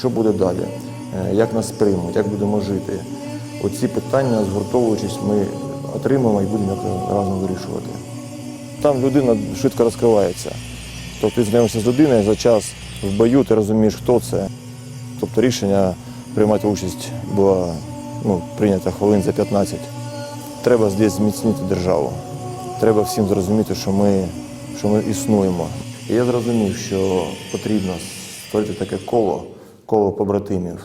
Що буде далі? Е, Як нас приймуть, як будемо жити? Оці питання, згуртовуючись, ми отримаємо і будемо разом вирішувати. Там людина швидко розкривається. Тобто ти знайомишся з людиною за час в бою, ти розумієш, хто це. Тобто рішення приймати участь було ну, прийнято хвилин за 15. Треба здесь зміцнити державу. Треба всім зрозуміти, що ми, що ми існуємо. І я зрозумів, що потрібно створити таке коло, коло побратимів.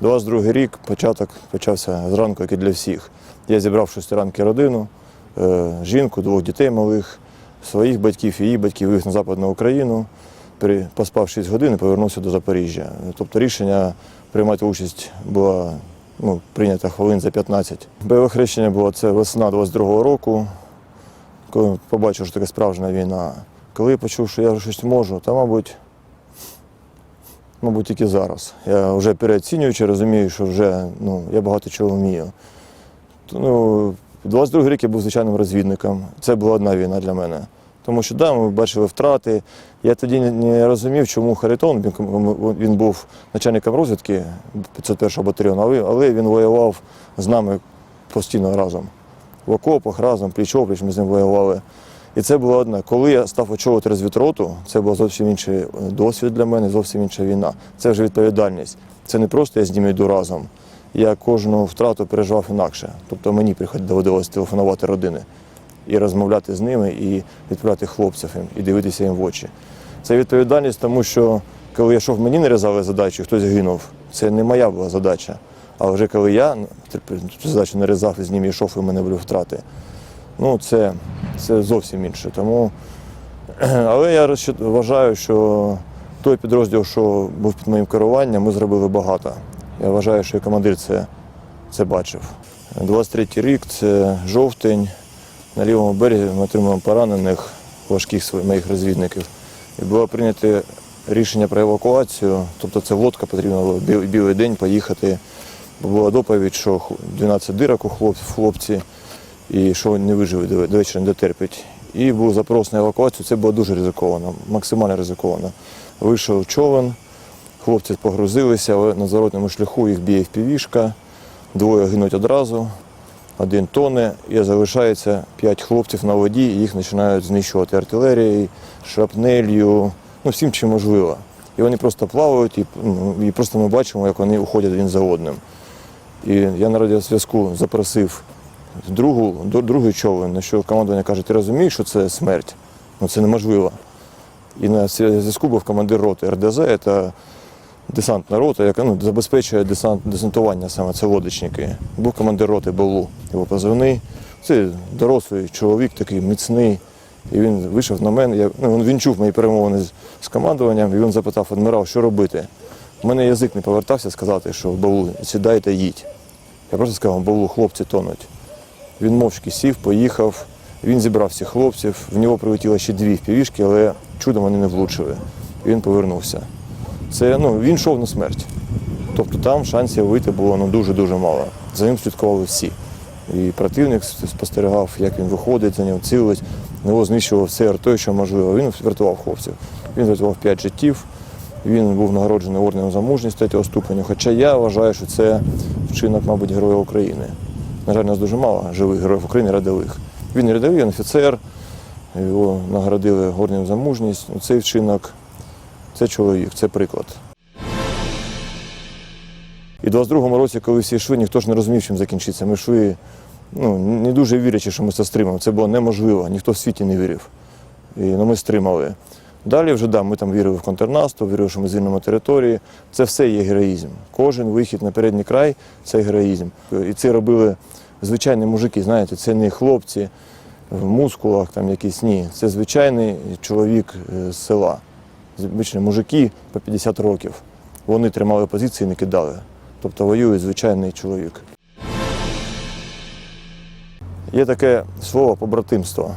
22 рік початок почався зранку, як і для всіх. Я зібрав в 6 ранки родину, е, жінку, двох дітей малих, своїх батьків її батьків вивез на Западну Україну. Поспав 6 годин і повернувся до Запоріжжя. Тобто рішення приймати участь було ну, прийнято хвилин за 15. Бойове хрещення було це весна 22-го року, коли побачив, що таке справжня війна. Коли почув, що я щось можу, то, мабуть, мабуть, тільки зараз. Я вже переоцінюючи, розумію, що вже ну, я багато чого вмію. Ну, 22 рік я був звичайним розвідником. Це була одна війна для мене. Тому що да, ми бачили втрати. Я тоді не- розумів, чому Харитон, він, був начальником розвідки 501-го батальйону, але він воював з нами постійно разом. В окопах разом, пліч-опліч, ми з ним воювали. І це було одне. Коли я став очолювати розвідроту, це був зовсім інший е, досвід для мене, зовсім інша війна. Це вже відповідальність. Це не просто я з ними йду разом. Я кожну втрату переживав інакше. Тобто мені доводилось телефонувати родини і розмовляти з ними, і відправляти хлопців їм, і дивитися їм в очі. Це відповідальність, тому що коли я йшов, мені нарізали задачу, хтось гинув. Це не моя була задача. А вже коли я цю задачу нарізав і з ними йшов, і в мене були втрати. Ну, це, це зовсім інше. Тому, але я вважаю, що той підрозділ, що був під моїм керуванням, ми зробили багато. Я вважаю, що і командир це, це бачив. 23-й рік це жовтень. На лівому березі ми отримуємо поранених важких своїх моїх розвідників. І було прийнято рішення про евакуацію. Тобто це лодка потрібно було білий день поїхати. Була доповідь, що 12 дирок у хлоп- в хлопці, і що не виживе до вечора не дотерпить. І був запрос на евакуацію. Це було дуже ризиковано, максимально ризиковано. Вийшов човен, хлопці погрузилися, але на зворотному шляху їх б'є впівішка, двоє гинуть одразу, один тоне, і залишається п'ять хлопців на воді, і їх починають знищувати артилерією, шрапнелью, ну всім чим можливо. І вони просто плавають, і, ну, і просто ми бачимо, як вони уходять один за одним. І я на радіозв'язку запросив другу, до- другий човен, на що командування каже, ти розумієш, що це смерть? Ну це неможливо. І на зв'язку був командир роти РДЗ, це десантна рота, яка ну, забезпечує десант, десантування саме, це лодочники. Був командир роти Балу, його позивний. Це дорослий чоловік, такий міцний. І він вийшов на мене. Я, ну, він чув мої перемовини з, з командуванням, і він запитав адмірал, що робити. У мене язик не повертався сказати, що Балу, сідайте, їдь. Я просто сказав, Балу, хлопці тонуть. Він мовчки сів, поїхав. Він зібрав всіх хлопців. В нього прилетіло ще дві впівішки, але чудом вони не влучили. Він повернувся. Це ну, він йшов на смерть. Тобто там шансів вийти було ну, дуже-дуже мало. За ним слідкували всі. І противник спостерігав, як він виходить, за ним цілить, його знищував все арто, що можливо. Він врятував хлопців. Він врятував п'ять життів. Він був нагороджений орденом за мужність третього ступеню. Хоча я вважаю, що це вчинок, мабуть, Героя України. На жаль, нас дуже мало живих героїв України рядових. Він рядовий, він офіцер, його нагородили орденом за мужність. Ну, Цей вчинок це чоловік, це приклад. І в 22-му році, коли всі йшли, ніхто ж не розумів, чим закінчиться. Ми йшли ну, не дуже вірячи, що ми це стримаємо. Це було неможливо, ніхто в світі не вірив. І, ну, ми стримали. Далі вже да, ми там вірили в контрнаступ, вірили, що ми звільнимо території. Це все є героїзм. Кожен вихід на передній край це героїзм. І це робили звичайні мужики, знаєте, це не хлопці в мускулах, там якісь ні. Це звичайний чоловік е, з села. Звичайні мужики по 50 років. Вони тримали позиції не кидали. Тобто воює звичайний чоловік. Є таке слово побратимство.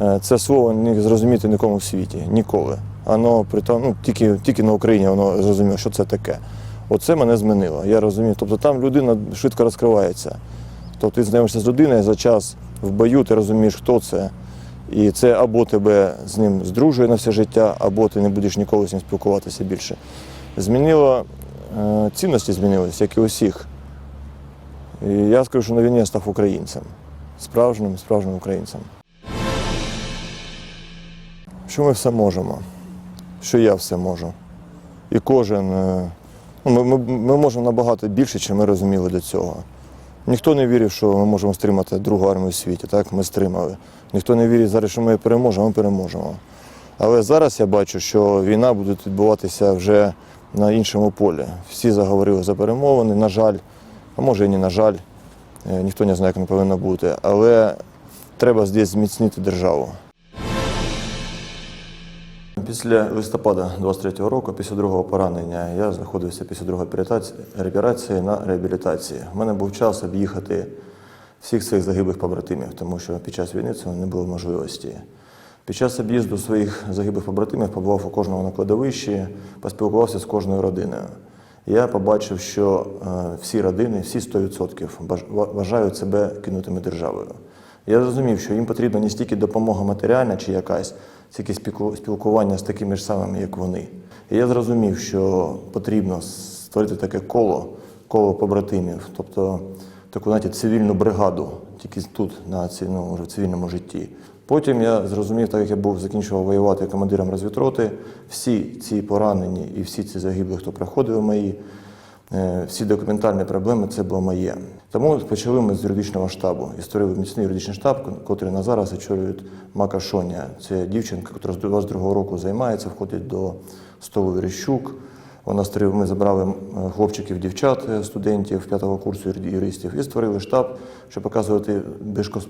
Е, Це слово не зрозуміти нікому в світі, ніколи. Воно при тому, ну, тільки, тільки на Україні воно зрозуміло, що це таке. Оце мене змінило. Я розумію. Тобто там людина швидко розкривається. Тобто ти знайомишся з людиною за час в бою, ти розумієш, хто це. І це або тебе з ним здружує на все життя, або ти не будеш ніколи з ним спілкуватися більше. Змінило, е, цінності змінились, як і у всіх. І я скажу, що на війні я став українцем. Справжнім, справжнім українцем. Що ми все можемо, що я все можу. І кожен. е, Ну, ми, ми, ми можемо набагато більше, ніж ми розуміли до цього. Ніхто не вірив, що ми можемо стримати другу армію у світі. Так? Ми стримали. Ніхто не вірить зараз, що ми переможемо, ми переможемо. Але зараз я бачу, що війна буде відбуватися вже на іншому полі. Всі заговорили за перемовини, на жаль, а може і не на жаль. Е, Ніхто не знає, як воно повинно бути. Але треба здесь зміцнити державу. Після листопада 23-го року, після другого поранення, я знаходився після другої операції на реабілітації. У мене був час об'їхати всіх своїх загиблих побратимів, тому що під час війни цього не було можливості. Під час об'їзду своїх загиблих побратимів побував у кожного на кладовищі, поспілкувався з кожною родиною. Я побачив, що е, всі родини, всі 100% баж- вважають себе кинутими державою. Я зрозумів, що їм потрібна не стільки допомога матеріальна чи якась, спілку- спілкування з такими ж самими, як вони. І я зрозумів, що потрібно створити таке коло, коло побратимів, тобто таку знаєте, цивільну бригаду, тільки тут, на в цивільному житті. Потім я зрозумів, так як я був закінчував воювати командиром розвідроти, всі ці поранені і всі ці загиблі, хто проходив мої, всі документальні проблеми це було моє. Тому почали ми з юридичного штабу і створили міцний юридичний штаб, котрий на зараз очолює Мака Шоня. Це дівчинка, яка з 22-го року займається, входить до столу Верещук. Вона створила, ми забрали хлопчиків, дівчат, е, студентів п'ятого курсу юристів і створили штаб, щоб показувати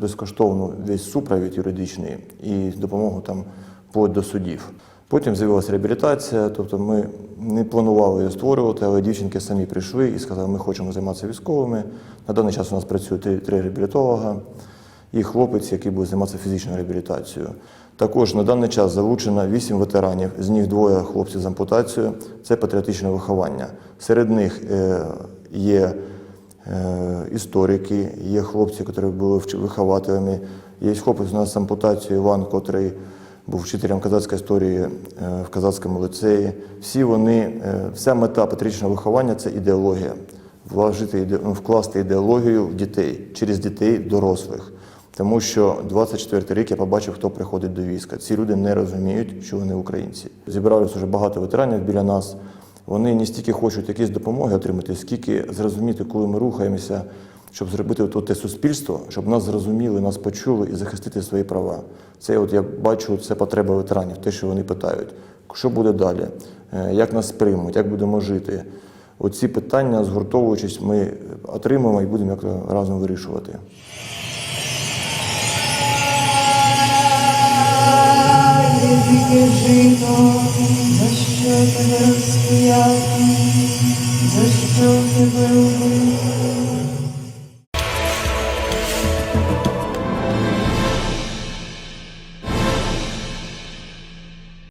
безкоштовну весь супровід юридичний і допомогу там вплоть до судів. Потім з'явилася реабілітація, тобто ми не планували її створювати, але дівчинки самі прийшли і сказали, ми хочемо займатися військовими. На даний час у нас працює три, реабілітолога і хлопець, який буде займатися фізичною реабілітацією. Також на даний час залучено вісім ветеранів, з них двоє хлопців з ампутацією. Це патріотичне виховання. Серед них е, є е, історики, є хлопці, які були вихователями. Є хлопець у нас з ампутацією Іван, котрий був вчителем казацької історії е, в казацькому ліцеї. Всі вони, е, вся мета патріотичного виховання це ідеологія. Вложити ну, вкласти ідеологію в дітей через дітей дорослих. Тому що 24 рік я побачив, хто приходить до війська. Ці люди не розуміють, що вони українці. Зібралось вже багато ветеранів біля нас. Вони не стільки хочуть якісь допомоги отримати, скільки зрозуміти, коли ми рухаємося, щоб зробити от те суспільство, щоб нас зрозуміли, нас почули і захистити свої права. Це от я бачу, це потреба ветеранів, те, що вони питають. Що буде далі? Е, Як нас приймуть, як будемо жити? Оці питання, згуртовуючись, ми отримаємо і будемо як разом вирішувати. Жито, за що тебе